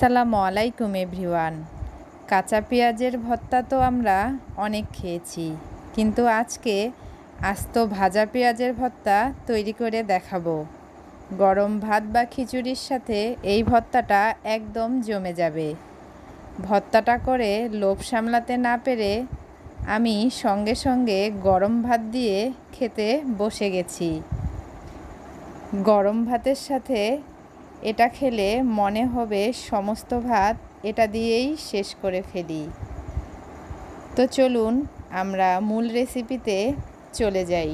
আসসালামু আলাইকুম এভরিওয়ান। কাঁচা পেঁয়াজের ভর্তা তো আমরা অনেক খেয়েছি, কিন্তু আজকে আস্ত ভাজা পেঁয়াজের ভর্তা তৈরি করে দেখাবো। গরম ভাত বা খিচুড়ির সাথে এই ভর্তাটা একদম জমে যাবে। ভর্তাটা করে লোভ সামলাতে না পেরে আমি সঙ্গে সঙ্গে গরম ভাত দিয়ে খেতে বসে গেছি। গরম ভাতের সাথে এটা খেলে মনে হবে সমস্ত ভাত এটা দিয়েই শেষ করে ফেলি। তো চলুন আমরা মূল রেসিপিতে চলে যাই।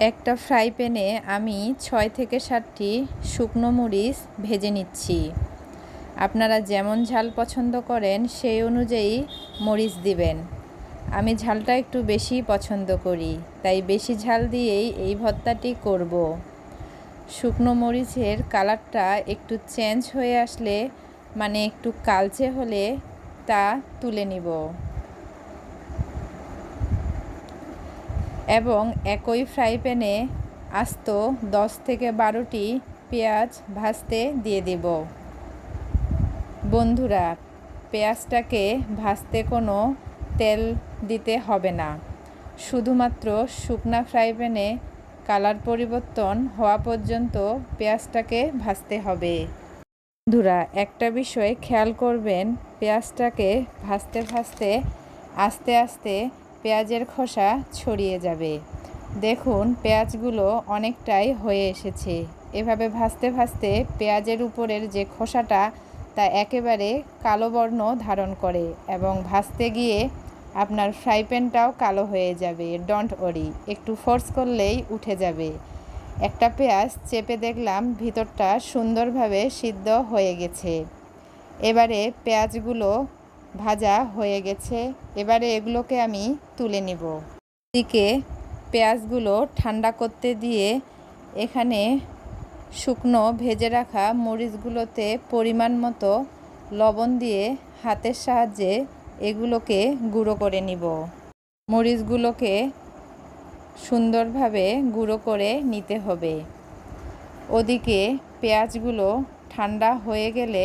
একটা ফ্রাই প্যানে আমি ছয় থেকে সাতটি শুকনো মরিচ ভেজে নিচ্ছি। আপনারা যেমন ঝাল পছন্দ করেন সেই অনুযায়ী মরিচ দিবেন। আমি ঝালটা একটু বেশি পছন্দ করি, তাই বেশি ঝাল দিয়েই এই ভর্তাটি করব। শুকনো মরিচের কালারটা একটু চেঞ্জ হয়ে আসলে মানে একটু কালচে হলে তা তুলে নিব এবং একই ফ্রাই প্যানে আস্ত দশ থেকে বারোটি পেঁয়াজ ভাজতে দিয়ে দেব বন্ধুরা, পেঁয়াজটাকে ভাজতে কোনো তেল দিতে হবে না। শুধুমাত্র শুকনা ফ্রাই প্যানে কালার পরিবর্তন হওয়া পর্যন্ত পেঁয়াজটাকে ভাজতে হবে। বন্ধুরা, একটা বিষয় খেয়াল করবেন, পেঁয়াজটাকে ভাজতে ভাজতে আস্তে আস্তে পেঁয়াজের খোসা ছড়িয়ে যাবে। দেখুন, পেঁয়াজগুলো অনেকটাই হয়ে এসেছে। এভাবে ভাজতে ভাজতে পেঁয়াজের উপরের যে খোসাটা তা একেবারে কালো বর্ণ ধারণ করে এবং ভাজতে গিয়ে আপনার ফ্রাই প্যানটাও কালো হয়ে যাবে ডন্ট ওরি একটু ফোর্স করলেই উঠে যাবে। একটা পেঁয়াজ চেপে দেখলাম ভিতরটা সুন্দরভাবে সিদ্ধ হয়ে গেছে। এবারে পেঁয়াজগুলো ভাজা হয়ে গেছে, এবারে এগুলোকে আমি তুলে নিব। দিকে পেঁয়াজগুলো ঠান্ডা করতে দিয়ে এখানে শুকনো ভেজে রাখা মরিচগুলোতে পরিমাণ মতো লবণ দিয়ে হাতের সাহায্যে এগুলোকে গুঁড়ো করে নিব। মরিচগুলোকে সুন্দরভাবে গুঁড়ো করে নিতে হবে। ওদিকে পেঁয়াজগুলো ঠান্ডা হয়ে গেলে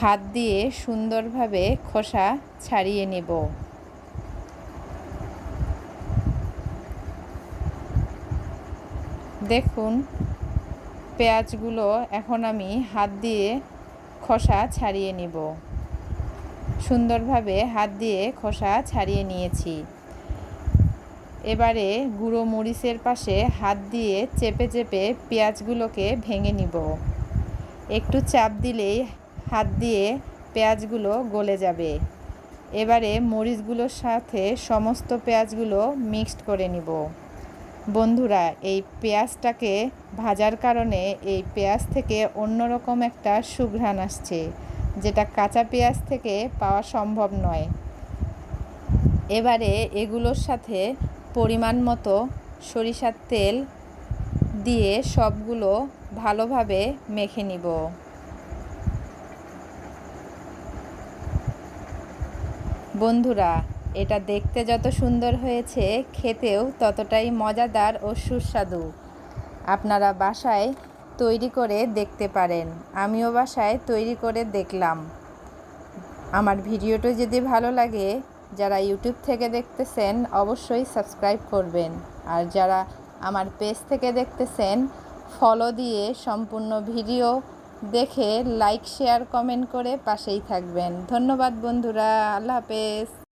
হাত দিয়ে সুন্দরভাবে খোসা ছাড়িয়ে নেব। দেখুন, পেঁয়াজগুলো এখন আমি হাত দিয়ে খোসা ছাড়িয়ে নিব। সুন্দরভাবে হাত দিয়ে খোসা ছাড়িয়ে নিয়েছি। এবারে গুঁড়ো মরিচের পাশে হাত দিয়ে চেপে চেপে পেঁয়াজগুলোকে ভেঙে নিব। একটু চাপ দিলেই হাত দিয়ে পেঁয়াজগুলো গলে যাবে। এবারে মরিচগুলোর সাথে সমস্ত পেঁয়াজগুলো মিক্সড করে নিব। বন্ধুরা, এই পেঁয়াজটাকে ভাজার কারণে এই পেঁয়াজ থেকে অন্যরকম একটা সুঘ্রাণ আসছে। যেটা কাঁচা পেঁয়াজ থেকে পাওয়া সম্ভব নয়। এবারে এগুলোর সাথে পরিমাণ মতো সরিষার তেল দিয়ে সবগুলো ভালোভাবে মেখে নিব। বন্ধুরা, এটা দেখতে যত সুন্দর হয়েছে, খেতেও ততটাই মজাদার ও সুস্বাদু। আপনারা বাসায় তৈরি করে দেখতে পারেন। আমিও বাসায় তৈরি করে দেখলাম। আমার ভিডিওটা যদি ভালো লাগে, যারা ইউটিউব থেকে দেখতেছেন, অবশ্যই সাবস্ক্রাইব করবেন। আর যারা আমার পেজ থেকে দেখতেছেন, ফলো দিয়ে সম্পূর্ণ ভিডিও দেখে লাইক শেয়ার কমেন্ট করে পাশেই থাকবেন। ধন্যবাদ বন্ধুরা, আল্লাহ হাফেজ।